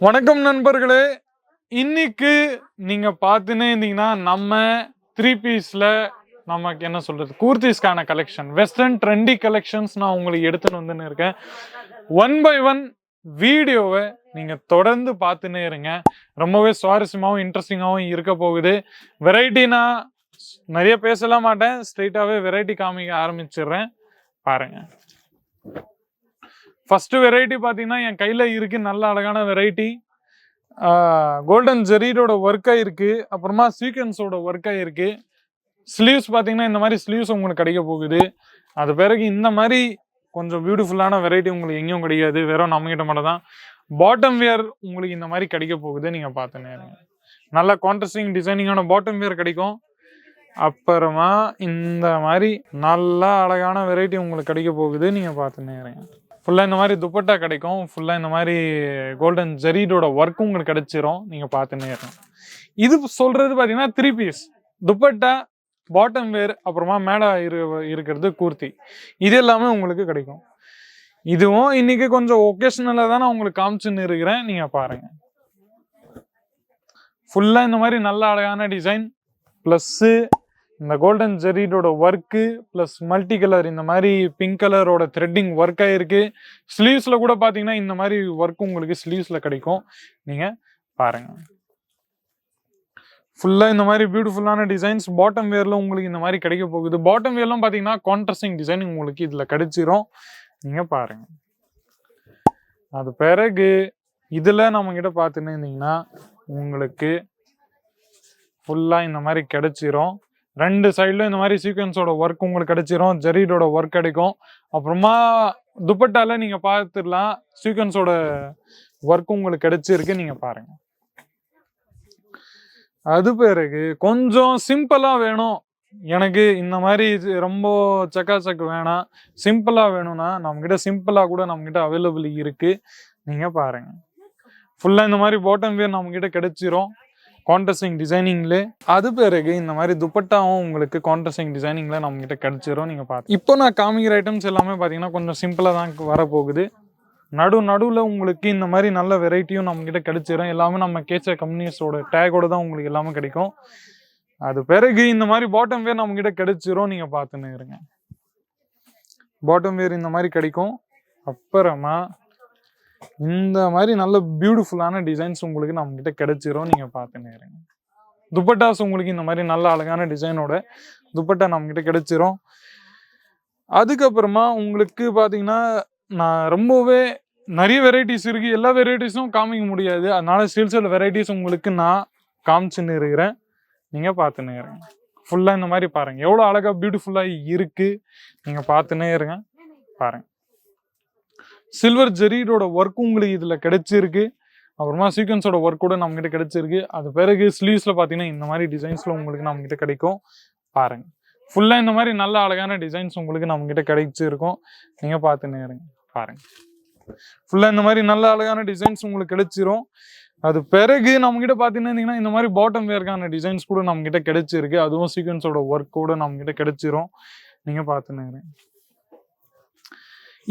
வணக்கம் நண்பர்களே. இன்னைக்கு நீங்க பார்த்துன்னே இருந்தீங்கன்னா நம்ம த்ரீ பீஸ்ல நமக்கு என்ன சொல்றது? கூர்த்திஸ்க்கான கலெக்ஷன் வெஸ்டர்ன் ட்ரெண்டி கலெக்ஷன்ஸ் நான் உங்களுக்கு எடுத்துன்னு வந்துன்னு இருக்கேன். ஒன் பை ஒன் வீடியோவை நீங்க தொடர்ந்து பார்த்துன்னே இருங்க. ரொம்பவே சுவாரஸ்யமாகவும் இன்ட்ரெஸ்டிங்காகவும் இருக்க போகுது. வெரைட்டினா நிறைய பேசலாம் மாட்டேன். ஸ்ட்ரெயிட்டாகவே வெரைட்டி காமிக்க ஆரம்பிச்சிடுறேன். பாருங்க. ஃபர்ஸ்ட் வெரைட்டி பார்த்தீங்கன்னா என் கையில் இருக்கு. நல்ல அழகான வெரைட்டி கோல்டன் ஜெரீடோட ஒர்க்காக இருக்குது அப்புறமா சீக்வன்ஸோட ஒர்க்காக இருக்குது ஸ்லீவ்ஸ் பார்த்தீங்கன்னா இந்த மாதிரி ஸ்லீவ்ஸ் உங்களுக்கு கிடைக்க போகுது. அது பிறகு இந்த மாதிரி கொஞ்சம் பியூட்டிஃபுல்லான வெரைட்டி உங்களுக்கு எங்கேயும் கிடைக்காது. வெறும் நம்மகிட்ட மட்டும் தான் பாட்டம் வியர் உங்களுக்கு இந்த மாதிரி கிடைக்க போகுது. நீங்கள் பார்த்து இருங்க நல்ல கான்ட்ரஸ்டிங் டிசைனிங்கான பாட்டம் வியர் கிடைக்கும். அப்புறமா இந்த மாதிரி நல்ல அழகான வெரைட்டி உங்களுக்கு கிடைக்க போகுது. நீங்கள் பார்த்து இருங்க ஃபுல்லாக இந்த மாதிரி துப்பட்டா கிடைக்கும். ஃபுல்லாக இந்த மாதிரி கோல்டன் ஜெரீடோட ஒர்க்கும் உங்களுக்கு கிடைச்சிரும். நீங்கள் பார்த்துன்னே இருக்கணும் இது சொல்கிறது பார்த்தீங்கன்னா three piece dupatta bottom wear அப்புறமா மேடா இரு இருக்கிறது கூர்த்தி இது எல்லாமே உங்களுக்கு கிடைக்கும். இதுவும் இன்னைக்கு கொஞ்சம் ஒகேஷனலாக தான் நான் உங்களுக்கு காமிச்சுன்னு இருக்கிறேன். நீங்கள் பாருங்கள் ஃபுல்லாக இந்த மாதிரி நல்ல அழகான டிசைன் ப்ளஸ்ஸு இந்த கோல்டன் ஜெரீடோட ஒர்க்கு ப்ளஸ் மல்டி கலர் இந்த மாதிரி பிங்க் கலரோட த்ரெட்டிங் ஒர்க் ஆகிருக்கு ஸ்லீவ்ஸில் கூட பார்த்தீங்கன்னா இந்த மாதிரி ஒர்க் உங்களுக்கு ஸ்லீவ்ஸில் கிடைக்கும். நீங்கள் பாருங்கள் ஃபுல்லாக இந்த மாதிரி பியூட்டிஃபுல்லான டிசைன்ஸ் பாட்டம் வேரில் உங்களுக்கு இந்த மாதிரி கிடைக்க போகுது. பாட்டம் வேர்லாம் பார்த்தீங்கன்னா கான்ட்ரஸ்டிங் டிசைன் உங்களுக்கு இதில் கிடைச்சிரும். நீங்கள் பாருங்க. அது பிறகு இதில் நம்மக்கிட்ட பார்த்துன்னு இருந்தீங்கன்னா உங்களுக்கு ஃபுல்லாக இந்த மாதிரி கிடைச்சிரும். ரெண்டு சைட்லையும் இந்த மாதிரி சீக்வன்ஸோட ஒர்க் உங்களுக்கு கிடைச்சிரும். ஜெரீடோட ஒர்க் கிடைக்கும். அப்புறமா துப்பட்டால நீங்கள் பார்த்துடலாம். சீக்வன்ஸோட ஒர்க் உங்களுக்கு கிடைச்சிருக்கு. நீங்கள் பாருங்க. அது பிறகு கொஞ்சம் சிம்பிளாக வேணும். எனக்கு இந்த மாதிரி இது ரொம்ப சக்காச்சக்கு வேணாம். சிம்பிளாக வேணும்னா நம்மக்கிட்ட சிம்பிளாக கூட நம்மக்கிட்ட அவைலபிள் இருக்கு. நீங்கள் பாருங்க. ஃபுல்லாக இந்த மாதிரி பாட்டம் வேர் நம்மக்கிட்ட கிடைச்சிரும். கான்ட்ரஸ்டிங் டிசைனிங்லே அது பிறகு இந்த மாதிரி துப்பட்டாவும் உங்களுக்கு கான்ட்ரஸ்டிங் டிசைனிங்ல நம்ம கிட்ட கிடைச்சிரும் நீங்க பார்த்து இப்போ நான் காமிக்கிற ஐட்டம்ஸ் எல்லாமே பார்த்தீங்கன்னா கொஞ்சம் சிம்பிளா தான் வரப்போகுது. நடு நடுவில் உங்களுக்கு இந்த மாதிரி நல்ல வெரைட்டியும் நம்மக்கிட்ட கிடைச்சிரும். எல்லாமே நம்ம கேச்ச கம்பெனிஸோட டேகோட தான் உங்களுக்கு எல்லாமே கிடைக்கும். அது பிறகு இந்த மாதிரி பாட்டம் வேர் நம்மக்கிட்ட கிடைச்சிரும் நீங்கள் பார்த்துன்னு இருங்க. பாட்டம் வேர் இந்த மாதிரி கிடைக்கும். அப்புறமா இந்த மாதிரி நல்ல பியூட்டிஃபுல்லான டிசைன்ஸ் உங்களுக்கு நம்ம கிட்ட கிடைச்சிரும். நீங்க பார்த்துன்னு இருங்க துப்பட்டாஸ் உங்களுக்கு இந்த மாதிரி நல்ல அழகான டிசைனோட துப்பட்டா நம்ம கிட்ட கிடைச்சிரும். அதுக்கப்புறமா உங்களுக்கு பாத்தீங்கன்னா நான் ரொம்பவே நிறைய வெரைட்டிஸ் இருக்கு. எல்லா வெரைட்டிஸும் காமிக்க முடியாது. அதனால சில சில வெரைட்டிஸ் உங்களுக்கு நான் காமிச்சுன்னு இருக்கிறேன் நீங்க பார்த்துன்னு இருங்க ஃபுல்லா இந்த மாதிரி பாருங்க. எவ்வளோ அழகா பியூட்டிஃபுல்லா இருக்கு. நீங்க பார்த்துன்னே இருங்க பாருங்க. சில்வர் ஜெரீடோட ஒர்க் உங்களுக்கு இதில் கிடைச்சிருக்கு. அப்புறமா சீக்வன்ஸோட ஒர்க் கூட நம்ம கிட்ட கிடைச்சிருக்கு. அது பிறகு ஸ்லீவ்ஸில் பார்த்தீங்கன்னா இந்த மாதிரி டிசைன்ஸில் உங்களுக்கு நம்ம கிட்ட கிடைக்கும். பாருங்க. ஃபுல்லாக இந்த மாதிரி நல்ல அழகான டிசைன்ஸ் உங்களுக்கு நம்மகிட்ட கிடைச்சிருக்கும். நீங்கள் பார்த்து நேருங்க. பாருங்க. ஃபுல்லாக இந்த மாதிரி நல்ல அழகான டிசைன்ஸ் உங்களுக்கு கிடைச்சிரும். அது பிறகு நம்ம கிட்ட இந்த மாதிரி பாட்டம் வேர்க்கான டிசைன்ஸ் கூட நம்மகிட்ட கிடைச்சிருக்கு. அதுவும் சீக்வன்ஸோட ஒர்க் கூட நம்மகிட்ட கிடைச்சிரும். நீங்கள் பார்த்துன்னு நேருங்க.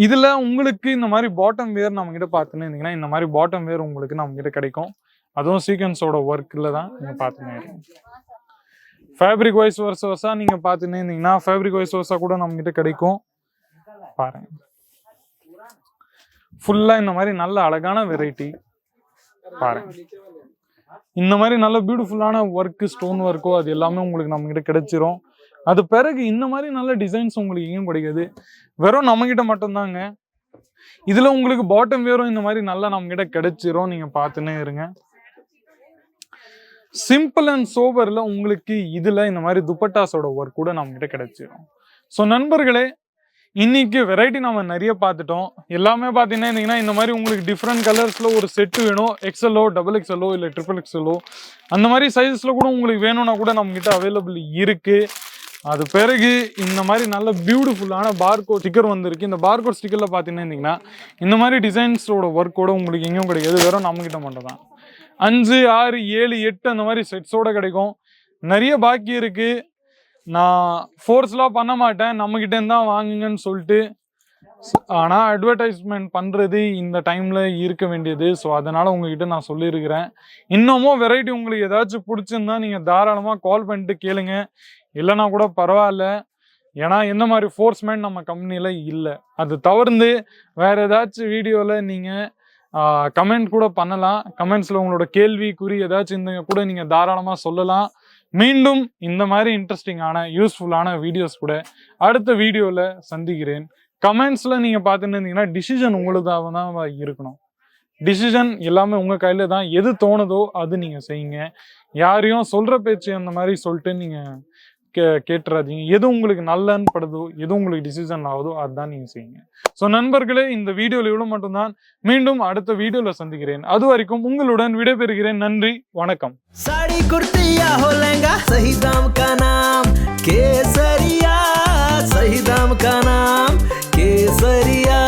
இதில் உங்களுக்கு இந்த மாதிரி பாட்டம் வேர் நம்ம கிட்ட பார்த்துன்னு இருந்தீங்கன்னா இந்த மாதிரி பாட்டம் வேர் உங்களுக்கு நம்ம கிட்ட கிடைக்கும். அதுவும் சீக்வன்ஸோட ஒர்க்கில் தான் நீங்கள் பார்த்துன்னு இருக்கீங்க. ஃபேப்ரிக் வைஸ் வர்ஸ் வர்ஸாக நீங்கள் பார்த்துன்னு இருந்தீங்கன்னா ஃபேப்ரிக் வைஸ் வர்ஸாக கூட நம்ம கிட்ட கிடைக்கும். பாருங்க. ஃபுல்லாக இந்த மாதிரி நல்ல அழகான வெரைட்டி பாருங்க. இந்த மாதிரி நல்ல பியூட்டிஃபுல்லான ஒர்க்கு ஸ்டோன் ஒர்க்கோ அது எல்லாமே உங்களுக்கு நம்மக்கிட்ட கிடைச்சிரும். அது பிறகு இந்த மாதிரி நல்ல டிசைன்ஸ் உங்களுக்கு எங்கேயும் கிடைக்காது. வெறும் நம்ம கிட்ட மட்டும்தாங்க. இதுல உங்களுக்கு பாட்டம் வேரும் இந்த மாதிரி நல்லா நம்ம கிட்ட கிடைச்சிரும். நீங்க பார்த்துன்னே இருங்க. சிம்பிள் அண்ட் சோபர்ல உங்களுக்கு இதுல இந்த மாதிரி துப்பட்டாஸோட ஒர்க் கூட நம்ம கிட்ட கிடைச்சிரும். ஸோ நண்பர்களே இன்னைக்கு வெரைட்டி நம்ம நிறைய பார்த்துட்டோம். எல்லாமே பார்த்தீங்கன்னா இருந்தீங்கன்னா இந்த மாதிரி உங்களுக்கு டிஃப்ரெண்ட் கலர்ஸில் ஒரு செட்டு வேணும். எக்ஸ்எல்ஓ டபுள் எக்ஸ்எல்ஓ இல்லை ட்ரிபிள் எக்ஸ்எல்ஓ அந்த மாதிரி சைஸஸில் கூட உங்களுக்கு வேணும்னா கூட நம்மக்கிட்ட அவைலபிள் இருக்குது அது பிறகு இந்த மாதிரி நல்ல பியூட்டிஃபுல்லான பார்கோட் ஸ்டிக்கர் வந்திருக்கு. இந்த பார்கோட் ஸ்டிக்கரில் பார்த்தீங்கன்னா இந்த மாதிரி டிசைன்ஸோட ஒர்க்கோட உங்களுக்கு எங்கேயும் கிடைக்காது. வெறும் நம்மக்கிட்ட மட்டும் தான். அஞ்சு ஆறு ஏழு எட்டு அந்த மாதிரி செட்ஸோட கிடைக்கும். நிறைய பாக்கி இருக்குது நான் ஃபோர்ஸ்லாம் பண்ண மாட்டேன். நம்மக்கிட்டேருந்து தான் வாங்குங்கன்னு சொல்லிட்டு ஆனால் அட்வர்டைஸ்மெண்ட் பண்ணுறது இந்த டைமில் இருக்க வேண்டியது. ஸோ அதனால் உங்ககிட்ட நான் சொல்லியிருக்கிறேன். இன்னமும் வெரைட்டி உங்களுக்கு ஏதாச்சும் பிடிச்சிருந்தா நீங்கள் தாராளமாக கால் பண்ணிட்டு கேளுங்க. இல்லைனா கூட பரவாயில்ல. ஏன்னா எந்த மாதிரி ஃபோர்ஸ்மேன் நம்ம கம்பெனியில் இல்லை. அது தவிர்த்து வேறு ஏதாச்சும் வீடியோவில் நீங்கள் கமெண்ட் கூட பண்ணலாம். கமெண்ட்ஸில் உங்களோட கேள்வி குறி ஏதாச்சும் இந்த கூட நீங்கள் தாராளமாக சொல்லலாம். மீண்டும் இந்த மாதிரி இன்ட்ரெஸ்டிங்கான யூஸ்ஃபுல்லான வீடியோஸ் கூட அடுத்த வீடியோவில் சந்திக்கிறேன். கமெண்ட்ஸில் நீங்கள் பார்த்துட்டு இருந்தீங்கன்னா டிசிஷன் உங்களுதாக தான் இருக்கணும். டிசிஷன் எல்லாமே உங்கள் கையில தான். எது தோணுதோ அது நீங்கள் செய்யுங்க. யாரையும் சொல்கிற பேச்சு அந்த மாதிரி சொல்லிட்டு நீங்கள் கே கேட்டுறாதீங்க. எது உங்களுக்கு நல்லன்னு படுதோ எது உங்களுக்கு டிசிஷன் ஆகுதோ அதுதான் நீங்கள் செய்யுங்க. ஸோ நண்பர்களே இந்த வீடியோவில் இவ்வளோ மட்டும்தான். மீண்டும் அடுத்த வீடியோவில் சந்திக்கிறேன். அது வரைக்கும் உங்களுடன் விடைபெறுகிறேன். நன்றி வணக்கம். சாடி குர்த்தியா ஹோலங்கா சஹிதாம் கா கேசரியா சஹிதாம் கா empresarial.